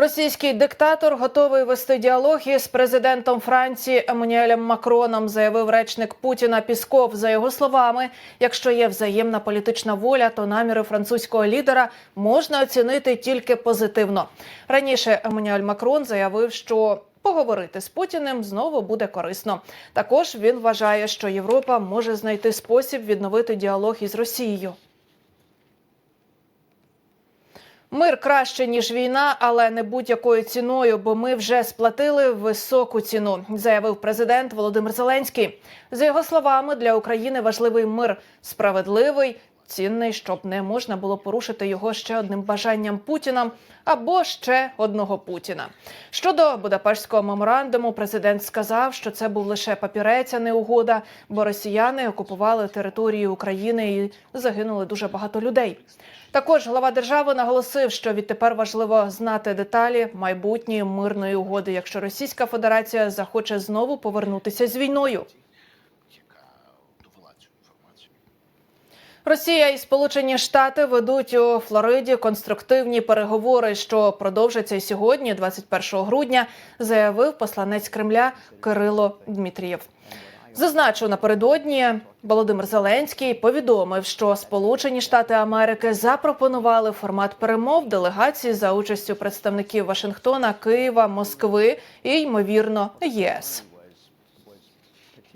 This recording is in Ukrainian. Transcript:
Російський диктатор готовий вести діалог із президентом Франції Еммануелем Макроном, заявив речник Путіна Пісков. За його словами, якщо є взаємна політична воля, то наміри французького лідера можна оцінити тільки позитивно. Раніше Еммануель Макрон заявив, що Поговорити з Путіним знову буде корисно. Також він вважає, що Європа може знайти спосіб відновити діалог із Росією. Мир краще ніж війна, але не будь-якою ціною, бо ми вже сплатили високу ціну, заявив президент Володимир Зеленський. За його словами, для України важливий мир справедливий, цінний, щоб не можна було порушити його ще одним бажанням Путіна або ще одного Путіна. Щодо Будапештського меморандуму, президент сказав, що це був лише папірець, а не угода, бо росіяни окупували територію України і загинули дуже багато людей. Також глава держави наголосив, що відтепер важливо знати деталі майбутньої мирної угоди, якщо Російська Федерація захоче знову повернутися з війною. Росія і Сполучені Штати ведуть у Флориді конструктивні переговори, що продовжаться сьогодні, 21 грудня, заявив посланець Кремля Кирило Дмитрієв. Зазначу напередодні Володимир Зеленський повідомив, що Сполучені Штати Америки запропонували формат перемов делегації за участю представників Вашингтона, Києва, Москви і ймовірно ЄС.